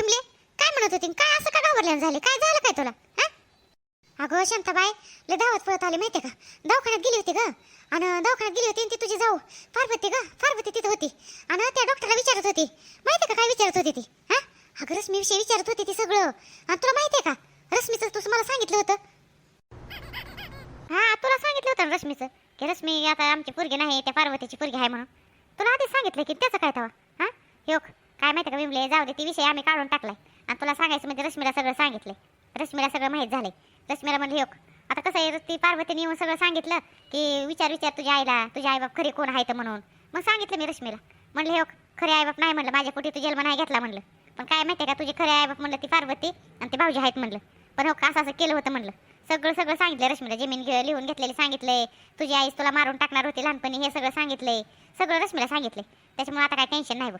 विमले काय म्हणत होती? काय असं का घाबरल्यानं झाले? काय झालं काय तुला? हा? अगं शांताबाई लय धावत पळत आले माहितीये का? दवाखान्यात गेली होती ग. आणि दवाखान्यात गेली होती ती तुझी जाऊ. पार्वती ग पार्वती तिथं होती. आणि त्या डॉक्टरला विचारत होती. माहितीये का काय विचारत होती ती? हा? अगं रश्मी विषयी विचारत होती ती सगळं. आणि तुला माहितीये का? रश्मीचं तू मला सांगितलं होतं. हा तुला सांगितलं होतं रश्मीचं? की रश्मी आता आमची पोरगी नाही त्या पार्वतीची पोरगी आहे म्हणून. तुला आधीच सांगितलं की त्याचं काय तवा? हा? योग काय माहिती का विमले जाऊ दे ती विषय आम्ही काढून टाकलाय. आणि तुला सांगायचं म्हणजे रश्मीला सगळं सांगितलंय. रश्मीला सगळं माहीत झालंय. रश्मीला म्हणलं योग आता कसं आहे ती पार्वतीने येऊन सगळं सांगितलं की विचार विचार तुझ्या आईला तुझ्या आईबाप खरे कोण आहेत म्हणून. मग सांगितलं मी रश्मीला. म्हणलं योग खरे आईबाप नाही म्हणलं माझ्या कुठे तू जन्म नाही घेतला म्हणलं. पण काय माहिती का तुझे खरे आईबाप म्हणलं ती पार्वती आणि ते भाऊजी आहेत म्हणलं. पण हो असं असं केलं होतं म्हणलं. सगळं सगळं सांगितलं रश्मीला. जमीन घे- लिहून घेतलेली सांगितलंय. तुझी आईस तुला मारून टाकणार होती लहानपणी हे सगळं सांगितलंय. सगळं रश्मीला सांगितलंय. त्याच्यामुळे आता काय टेन्शन नाही बघ.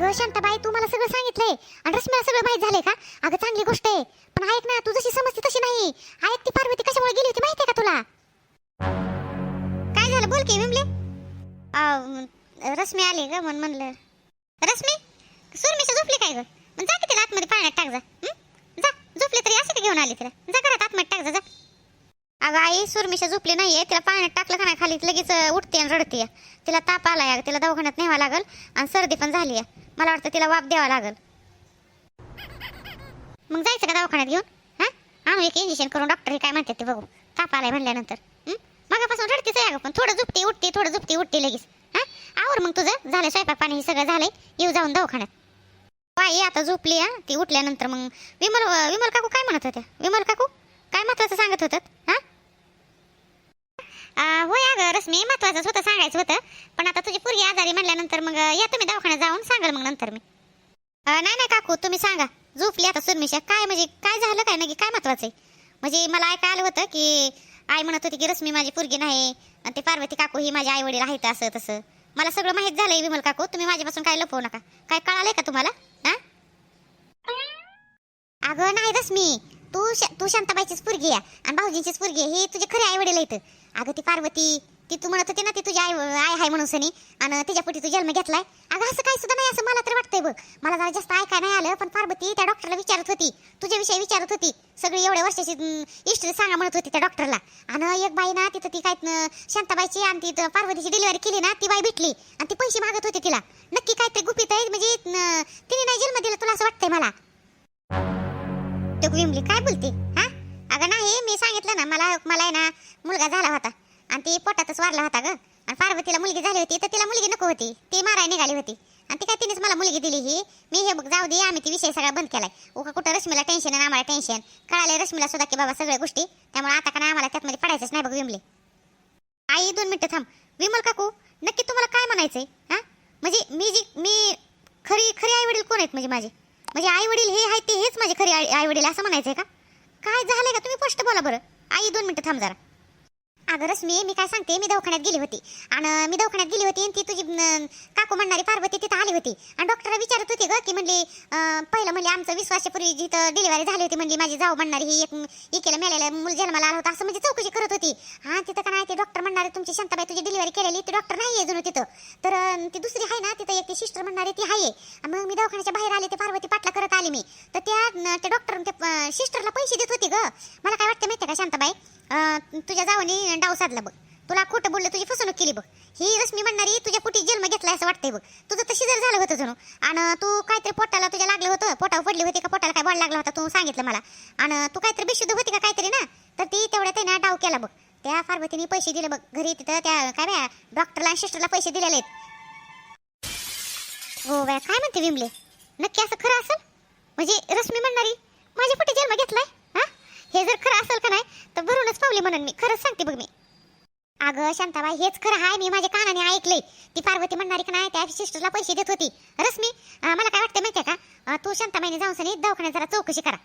ग शांताबाई तू मला सगळं सांगितलंय. आणि रश्मीला सगळं माहीत झालंय का? अगं चांगली गोष्ट आहे. पण ऐक ना तू जशी समजते तशी नाही. ऐक ती पार्वती कशामुळे गेली होती आहे का तुला? काय झालं? बोल की विमले. रश्मी आली ग म्हणून म्हणलं. रश्मी? सुरमीच्या झोपली काय ग? मग जा की तिला आतमध्ये पाण्यात टाक जा. जा. झोपली तरी असे घेऊन आली तिला? जा घरात आतमध्ये टाक जा जा. अगं आई सुरमिशा झोपली नाहीये. तिला पाण्यात टाकलं का नाही? खाली लगेच उठते आणि रडते तिला ताप आलाय तिला दवाखान्यात न्यावा लागल आणि सर्दी पण झाली आहे मला वाटतं तिला वाप द्यावा लागल. मग जायचं का दवाखान्यात घेऊन? हा? आणू एक इंजेक्शन करून डॉक्टर हे काय म्हणतात ते बघू. ताप आलाय म्हणल्यानंतर. मगापासून रडतेच आहे अगं पण. थोडं झुपती उठते थोडं झुपती उठते लगेच. हा? आवर मग तुझं. झालं स्वयंपाक पाणी हे सगळं झालंय. येऊ जाऊन दवाखान्यात. बाई आता झोपली हा? ती उठल्यानंतर मग विमल विमल काकू काय म्हणत होत्या? विमल काकू? काय महत्वाचं सांगत होतात? हा? होय अगं रश्मी महत्वाचंच होतं सांगायचं होतं. पण आता तुझी पोरगी आजारी म्हणल्यानंतर मग या तुम्ही दवाखान्यात जाऊन सांगाल मग नंतर मी. नाही नाही काकू तुम्ही सांगा. झोपली आता सुरमिशा काय म्हणजे काय झालं काय नाही काय महत्वाचं आहे? म्हणजे मला ऐका आलं होतं की आई म्हणत होती की रश्मी माझी पोरगी नाही आणि ते पार्वती काकू ही माझी आई वडील आहेत असं तसं. मला सगळं माहीत झालंय विमल काकू तुम्ही माझ्यापासून काय लपवू नका. काय कळालंय का तुम्हाला? हा? अगं नाही रश्मी. तू श- तू शांताबाईचीच पोरगी आहे आणि भाऊजींचीच पोरगी आहे हे तुझे खरे आई वडील आहेत. अगं ती पार्वती ती तू म्हणत होती ना ती तुझी आई आई आहे म्हणून सनी. आणि तिच्या पोटी तू जन्म घेतलाय. अगं असं काही सुद्धा नाही असं मला तर वाटतंय बघ. मला जरा जास्त ऐकाय नाही आलं पण पार्वती त्या डॉक्टरला विचारत होती. तुझ्याविषयी विचारत होती. सगळी एवढ्या वर्षाची हिस्ट्री सांगा म्हणत होती त्या डॉक्टरला आणि एक बाई ना तिथं ती काय शांताबाईची आणि ती पार्वतीची डिलिव्हरी केली ना ती बाई भेटली. आणि ती पैसे मागत होती तिला. नक्की काय ते गुपित आहे म्हणजे तिने नाही जन्म दिला तुला असं वाटतंय मला. तो विमली काय बोलते? हा? अगं नाही मी सांगितलं ना मला मला आहे ना मुलगा झाला होता. आणि ती पोटातच वारला होता ग. आणि पार्वतीला मुलगी झाली होती तर तिला मुलगी नको होती. ती माराय निघाली होती. आणि ती काय तिनेच मला मुलगी दिली ही? मी हे बघ जाऊ दे आम्ही ती विषय सगळा बंद केलाय. उका कुठं रश्मीला टेन्शन आणि आम्हाला टेन्शन कळालंय रश्मीला सुद्धा की बाबा सगळ्या गोष्टी. त्यामुळे आता का आम्हाला त्यातमध्ये पडायचंच नाही बघ विमले. आई दोन मिनटं थांब. विमल काकू नक्की तुम्हाला काय म्हणायचंय? हा? म्हणजे मी जी मी खरी खरी आई वडील कोण आहेत म्हणजे माझे? म्हणजे आई वडील हे आहेत ते हेच माझे खरे आई वडील असं म्हणायचंय का? काय झालंय का? तुम्ही स्पष्ट बोला बरं. आई दोन मिनटं थांब जरा. अगं रश्मी मी काय सांगते मी दवाखान्यात गेली होती. आणि मी दवाखान्यात गेली होती आणि ती तुझी काकू म्हणणारी पार्वती तिथं आली होती. आणि डॉक्टरला विचारत होती ग की म्हणली अं, पहिलं म्हणली आमचं वीस वर्षापूर्वी जिथं डिलिव्हरी झाली होती म्हणली माझी जाऊ म्हणणारी ही एक इकेला मेलेला मूल जन्माला आला होता असं म्हणजे चौकशी करत होती. हा तिथं का नाही ते डॉक्टर म्हणणारे तुमची शांताबाई तुझी डिलिव्हरी केलेली ती डॉक्टर नाही आहे तिथं. तर अं, ती दुसरी आहे ना तिथं एक ती सिस्टर म्हणणारी ती आहे. मग मी दवाखान्याच्या बाहेर आले ते पार्वती पाटला करत आले मी. तर त्या न, त्या डॉक्टर त्या सिस्टरला पैसे देत होती ग. मला काय वाटतं माहिती का शांताबाई? तुझ्या जावानी डाव साधला बघ. तुला खोटं बोललं तुझी फसवणूक केली बघ. ही रश्मी म्हणणारी तुझ्या पोटी जन्म घेतला असं वाटतंय बघ. तुझं तर शिजर झालं होतं जणू आणि तू काहीतरी पोटाला तुझ्या लागलं होतं पोटावर पडली होती का पोटाला काय बळ लागला होता तू सांगितलं मला. आणि तू काहीतरी बेशुद्ध होती का काहीतरी ना? तर ती तेवढ्या त्याने डाव केला बघ. त्या पार्वतीने पैसे दिले बघ. घरी तिथं त्या काय बॅ डॉक्टरला आणि सिस्टरला पैसे दिलेले आहेत. हो बाया काय म्हणते विमले? नक्की असं खरं असेल? म्हणजे रश्मी म्हणणारी माझ्या कुठे जन्म घेतलाय? हे जर खरं असेल का नाही तर भरूनच पावले म्हणून मी. खरंच सांगते बघ मी. अगं शांताबाई हेच खरं आहे मी माझ्या कानाने ऐकलंय. ती पार्वती म्हणणारी का नाही त्या सिस्टरला पैसे देत होती. रश्मी मला काय वाटतं माहितीये का? तू शांताबाईने जाऊन सनी दवाखान्यात जरा चौकशी करा.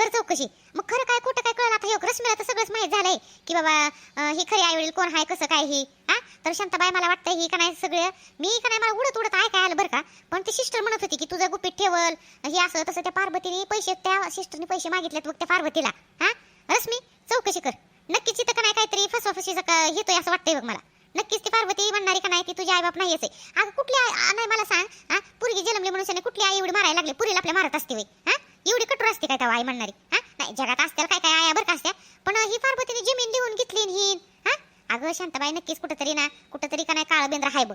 कर चौकशी. मग खरं काय कुठं काय कळलं? आता रश्मीला तर सगळंच माहीत झालंय की बाबा हे खरे आई वडील कोण आहे कसं काय ही? हा तर शांताबाई मला वाटतं ही का नाही सगळं मी का नाही मला उडत उडत ऐकाय आलं बरं का? पण ती सिस्टर म्हणत होती की तुझं गुपित ठेवल हे असं तसं त्या पार्वतीने पैसे त्या सिस्टरने पैसे मागितलेत मग त्या पार्वतीला. हा रश्मी चौकशी कर. नक्कीच इथं का नाही काहीतरी फसवाफसीचं का असं वाटतंय बघ मला. नक्कीच ती पार्वती म्हणणारी का नाही ती तुझी आईबाप नाही असे. अगं कुठली आई- नाही मला सांग हा पुरगी जन्मली म्हणून त्याने मारायला लागले? पुरीला आपल्या मारत असते हा एवढी कठोर असते काय तेव्हा आई म्हणणारी? हा? नाही जगात असतील काय काय आया बरं का असत्या? पण ही पार्वतीने जमीन लिहून घेतली ही हा? अगं शांताबाई नक्कीच कुठंतरी ना कुठंतरी का नाही काळ बेंद्र हाय बघ.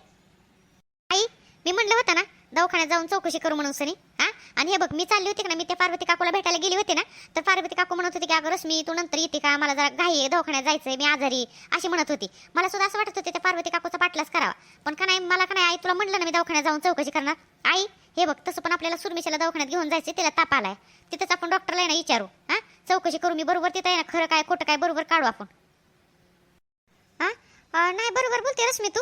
आई मी म्हणलं होतं ना दवाखान्यात जाऊन चौकशी करू म्हणून सनी हा? आणि हे बघ मी चालली होती का ना मी त्या पार्वती काकूला भेटायला गेली होती ना तर पार्वती काकू म्हणत होती की अगं रश्मी तू नंतर येते का? मला जरा घाई आहे दवाखान्यात जायचंय मी आजारी अशी म्हणत होती. मला सुद्धा असं वाटत होते त्या पार्वती काकूचा पाठलाच करावा. पण का नाही मला का नाही आई तुला म्हणलं ना मी दवाखान्यात जाऊन चौकशी करणार? आई हे बघ तसं पण आपल्याला सुरमिशाला दवाखान्यात घेऊन जायचं तिला ताप आलाय. तिथंच आपण डॉक्टरला आहे ना विचारू हा? चौकशी करू मी बरोबर तिथं आहे ना खरं काय खोटं काय बरोबर काढू आपण. हा? नाही बरोबर बोलते रश्मी तू.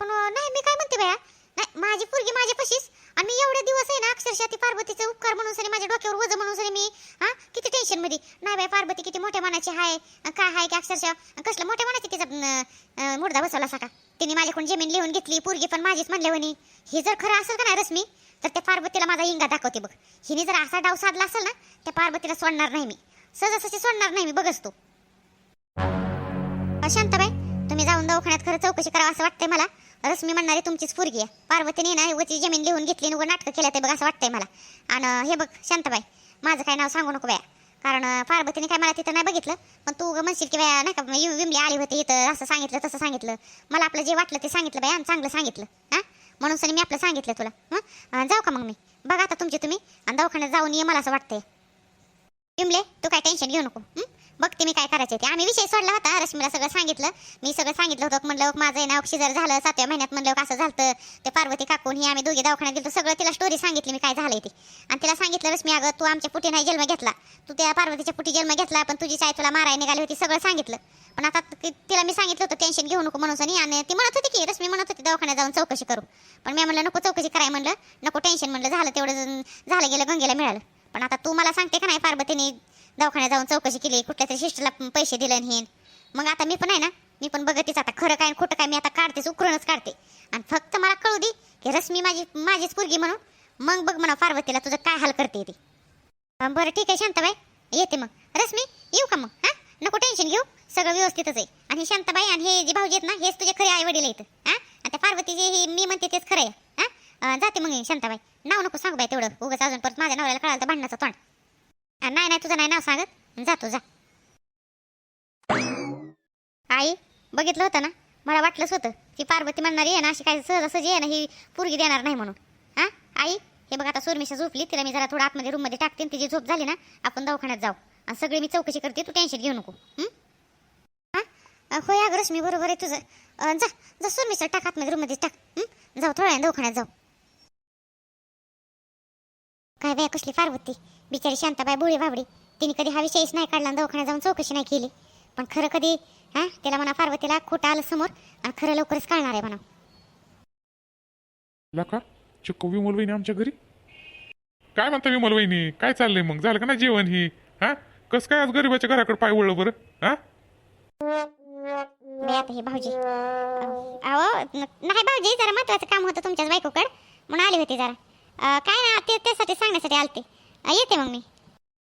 पण नाही मी काय म्हणते बाया? नाही माझी पोरगी माझ्या पशीच आणि मी एवढे दिवस आहे ना अक्षरशः ती पार्वतीचा उपकार म्हणून सरी माझ्या डोक्यावर वज म्हणून सरी मी हा किती टेन्शनमध्ये. नाही बाई पार्वती किती मोठ्या मनाची आहे काय आहे की अक्षरशः? कसलं मोठ्या मनाची तिचा मुर्दा बसवला सका तिने माझ्याकडून जमीन लिहून घेतली पोरगी पण माझीच म्हणल्यावनी. हे जर खरं असेल का नाही रश्मी तर त्या पार्वतीला माझा इंगा दाखवते बघ. हिने जर असा डाव साधला असेल ना त्या पार्वतीला सोडणार नाही मी. सहजासहजी सोडणार नाही मी बघच तू. अं, शांताबाई तुम्ही जाऊन दवाखान्यात खरं चौकशी करावं असं वाटतंय मला. रश्मी म्हणणारी तुमचीच पोरगी आहे. पार्वतीने ना वची जमीन लिहून घेतली आणि नाटकं केलं ते बघ असं वाटतंय मला. आणि हे बघ शांताबाई माझं काय नाव सांगू नको बाया. कारण पार्वतीने काय मला तिथं नाही बघितलं पण तू म्हणशील की बाया नाही का विमली आली होती इथं असं सांगितलं तसं सांगितलं. मला आपलं जे वाटलं ते सांगितलं बाया आणि चांगलं सांगितलं. हां? म्हणून सनी मी आपलं सांगितलं तुला. हां? जाऊ का मग मी? बघा आता तुमचे तुम्ही आणि दवाखान्यात जाऊन ये मला असं वाटतंय. विमले तू काय टेन्शन घेऊ नको. हं? बघते मी काय करायचे ते. आम्ही विषय सोडला होता रश्मीला सगळं सांगितलं. मी सगळं सांगितलं होतं म्हणलं माझं आहे ना ऑक्सिजर झालं सातव्या महिन्यात म्हणलं असं झालं ते पार्वती काकून ही आम्ही दोघे दवाखान्यात गेलो सगळं तिला स्टोरी सांगितली मी काय झालं ते. आणि तिला सांगितलं रश्मी अगं तू आमच्या पुटी नाही जन्म घेतला. तू त्या पार्वतीच्या पुटी जन्म घेतला पण तुझी चाय तुला मारायला निघाली होती सगळं सांगितलं. पण आता तिला मी सांगितलं होतं टेन्शन घेऊ नको म्हणून सनी. आणि ती म्हणत होती की रश्मी म्हणत होती दवाखान्यात जाऊन चौकशी करू. पण मी म्हणलं नको चौकशी कराय म्हणलं. नको टेन्शन म्हणलं झालं तेवढं झालं गेलं गंगेला मिळालं. पण आता तू मला सांगते का नाही पार्वतीने दवाखान्यात जाऊन चौकशी केली कुठल्या तरी सिस्टरला पैसे दिले हे मग आता मी पण आहे ना मी पण बघतेच आता खरं काय खोटं काय मी आता काढतेच उकरूनच काढते. आणि फक्त मला कळू दे की रश्मी माझी माझीच पोरगी म्हणून. मग बघ म्हणा पार्वतीला तुझं काय हाल करते ती. बरं ठीक आहे शांताबाई. येते मग. रश्मी येऊ का मग? हां? नको टेन्शन घेऊ. सगळं व्यवस्थितच आहे. आणि शांताबाई आणि हे जे भाऊजी आहेत ना हेच तुझे खरे आई वडील आहेत. हां? आणि त्या पार्वतीचे हे मी म्हणते तेच खरं आहे. हां? जाते मग शांताबाई. नाव नको सांगू बाई तेवढं. उगाच अजून परत माझ्या नवऱ्याला कळालं तर भांडणाचं तोंड. नाही नाही तुझं नाही नाव सांगत. जातो जा. आई बघितलं होतं ना? मला वाटलंच होतं की पार्वती म्हणणारी आहे ना अशी काय सहजासहजी आहे ना ही पोरगी देणार नाही म्हणून. हा? आई हे बघ आता सुरमिशा झोपली तिला मी जरा थोडं आतमध्ये रूममध्ये टाकते आणि तिची झोप झाली ना आपण दवाखान्यात जाऊ. आणि सगळी मी चौकशी करते तू टेन्शन घेऊ नको. हां? हा? होय अगं रश्मी बरोबर आहे तुझं. जा जा सुरमिशा टाक आतमध्ये रूममध्ये टाक. जाऊ थोड्या दवाखान्यात जाऊ. काय बाय कसली पार्वती? बिचारी शांताबाई भोळी बाबडी तिने कधी हा विषयच नाही काढला दवाखान्यात जाऊन चौकशी नाही केली. पण खरं कधी हा त्याला म्हणा पार्वतीला खोटं आलं समोर आणि खरं लवकरच कळणार आहे म्हणा. लका चिक्कू विमल वहिनी आमच्या घरी? काय म्हणता विमल वहिनी? काय चाललंय मग? झालं का ना जेवण ही? हा? कस काय आज गरीबाच्या घराकडे पाय वळलं बरं? हा? बाई आता हे भाऊजी. अहो न- नाही भाऊजी जरा महत्वाचं काम होतं तुमच्याच बायकोकड. म्हणून आली होती जरा. अं, काय ना ते त्यासाठी सांगण्यासाठी आलते. येते मग मी.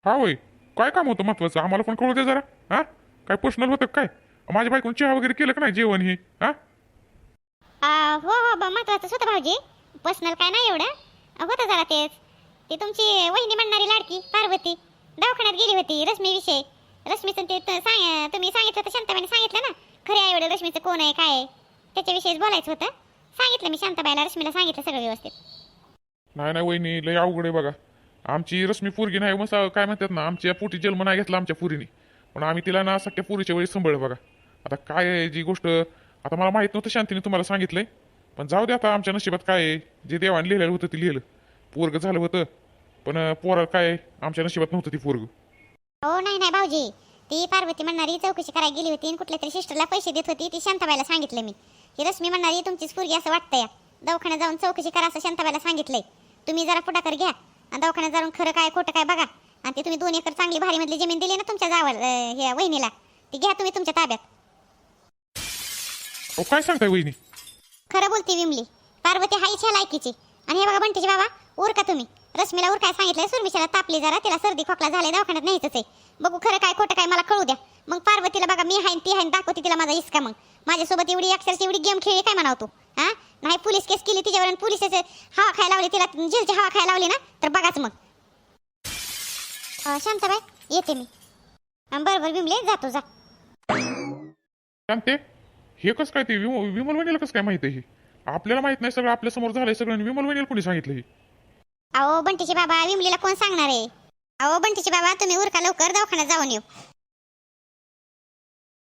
हा होय. काय काम होतं महत्वाचं? आम्हाला पण कळू दे जरा. हा? काय पर्सनल होतं काय? माझ्या बायकोन चहा वगैरे केलं का नाही जेवण ही? हा? हो हो ब- महत्वाचंच होतं भाऊजी. पर्सनल काय नाही एवढं. अं, होतं जरा तेच. ती तुमची वहिनी म्हणणारी लाडकी पार्वती. दवाखान्यात गेली होती रश्मी विषय रश्मीचं ते त- सांग तुम्ही सांगितलं तर शांताबाईने सांगितलं ना? खरे आई वडील रश्मीचं कोण आहे काय आहे? त्याच्याविषयीच बोलायचं होतं. सांगितलं मी शांताबाईला रश्मीला सांगितलं सगळं व्यवस्थित. नाही नाही वहिनी लय अवघड आहे बघा. आमची रश्मी पोरगी नाही मस्त काय म्हणतात ना आमच्या पोटी जन्म नाही घेतला आमच्या पुरीने. पण आम्ही तिला ना सख्या पुरीच्या वेळी सांभाळलं बघा. आता काय आहे जी गोष्ट आता मला माहीत नव्हतं शांतीने तुम्हाला सांगितलंय पण जाऊ दे आता आमच्या नशिबात काय आहे जे देवाने लिहिलेलं होतं ते लिहिलं. पोरग झालं होतं पण अं, पोरा काय आमच्या नशिबात नव्हतं ती पोरग. हो नाही नाही भाऊजी. ती पार्वती म्हणणारी चौकशी करायला गेली होती आणि कुठल्या तरी सिस्टरला पैसे देत होती ती शांताबाईला सांगितलं मी. ही रश्मी म्हणणारी तुमचीच पोरगी असं वाटतंय. दवाखान्यात जाऊन चौकशी करा असं शांताबाईला सांगितलंय. तुम्ही जरा पुढाकार घ्या. आणि दवाखान्यात जाऊन खरं काय खोटं काय बघा. आणि ते तुम्ही दोन एकर चांगली भारी मधली जमीन दिली ना तुमच्या जावं ह्या वहिनीला ती घ्या तुम्ही तुमच्या ताब्यात. अहो काय सांगताय वहिनी? खरं बोलते विमली पार्वती हाईच ह्या लायकीची. आणि हे बघा बंटीचे बाबा उरका तुम्ही. रश्मीला उरकाय सांगितलंय सुरमिशाला तापली जरा तिला सर्दी खोकला झालाय दवाखान्यात न्यायचंच आहे. बघू खरं काय खोटं काय मला कळू द्या. मग पार्वतीला बघा मी हाईन ती हाईन दाखवते तिला माझा इस्का मग. माझ्यासोबत एवढी अक्षरशः एवढी गेम खेळली काय म्हणावं तू? हा? नाही पोलीस केस केली तिच्यावर पोलिसाचे हवा खायला लावली तिला जेलची हवा खायला लावली ना? तर बघाच मग. शांताबाई येते मी. अं, बरं बरं विमले जातो जा. शांते हे कसं काय ते विमल विमल वहिनीला कसं काय माहीत आहे हे? आपल्याला माहीत नाही सगळं आपल्यासमोर झालंय सगळं आणि विमल वहिनीला कोणी सांगितलं हे? अहो बंटीचे बाबा विमलीला कोण सांगणार आहे? अहो बंटीचे बाबा तुम्ही उरका लवकर दवाखान्यात जाऊन येऊ.